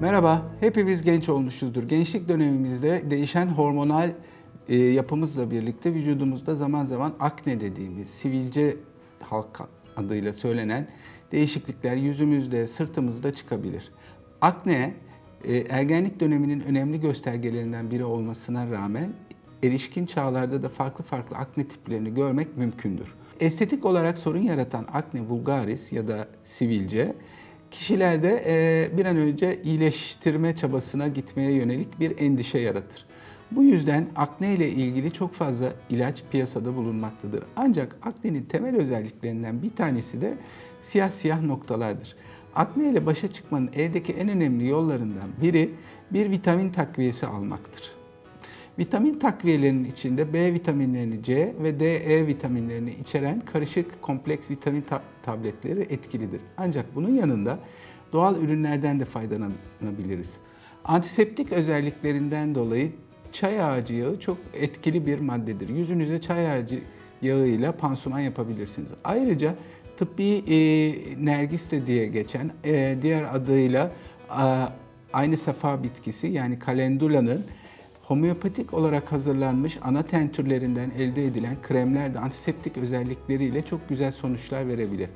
Merhaba, hepimiz genç olmuşuzdur. Gençlik dönemimizde değişen hormonal e, yapımızla birlikte vücudumuzda zaman zaman akne dediğimiz, sivilce halk adıyla söylenen değişiklikler yüzümüzde, sırtımızda çıkabilir. Akne, e, ergenlik döneminin önemli göstergelerinden biri olmasına rağmen erişkin çağlarda da farklı farklı akne tiplerini görmek mümkündür. Estetik olarak sorun yaratan akne vulgaris ya da sivilce kişilerde e, bir an önce iyileştirme çabasına gitmeye yönelik bir endişe yaratır. Bu yüzden akne ile ilgili çok fazla ilaç piyasada bulunmaktadır. Ancak aknenin temel özelliklerinden bir tanesi de siyah siyah noktalardır. Akne ile başa çıkmanın eldeki en önemli yollarından biri bir vitamin takviyesi almaktır. Vitamin takviyelerinin içinde B vitaminlerini C ve D, E vitaminlerini içeren karışık kompleks vitamin ta- tabletleri etkilidir. Ancak bunun yanında doğal ürünlerden de faydalanabiliriz. Antiseptik özelliklerinden dolayı çay ağacı yağı çok etkili bir maddedir. Yüzünüze çay ağacı yağıyla pansuman yapabilirsiniz. Ayrıca tıbbi e, nergis de diye geçen e, diğer adıyla a, aynı safa bitkisi yani kalendulanın homeopatik olarak hazırlanmış ana ten türlerinden elde edilen kremler de antiseptik özellikleriyle çok güzel sonuçlar verebilir.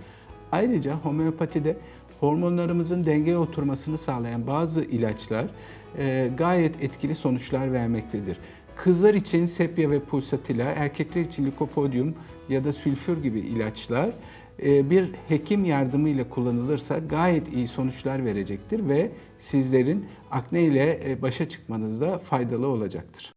Ayrıca homeopatide hormonlarımızın dengeye oturmasını sağlayan bazı ilaçlar e, gayet etkili sonuçlar vermektedir. Kızlar için sepya ve pulsatilla, erkekler için likopodyum ya da sülfür gibi ilaçlar bir hekim yardımıyla kullanılırsa gayet iyi sonuçlar verecektir ve sizlerin akne ile e, başa çıkmanızda faydalı olacaktır.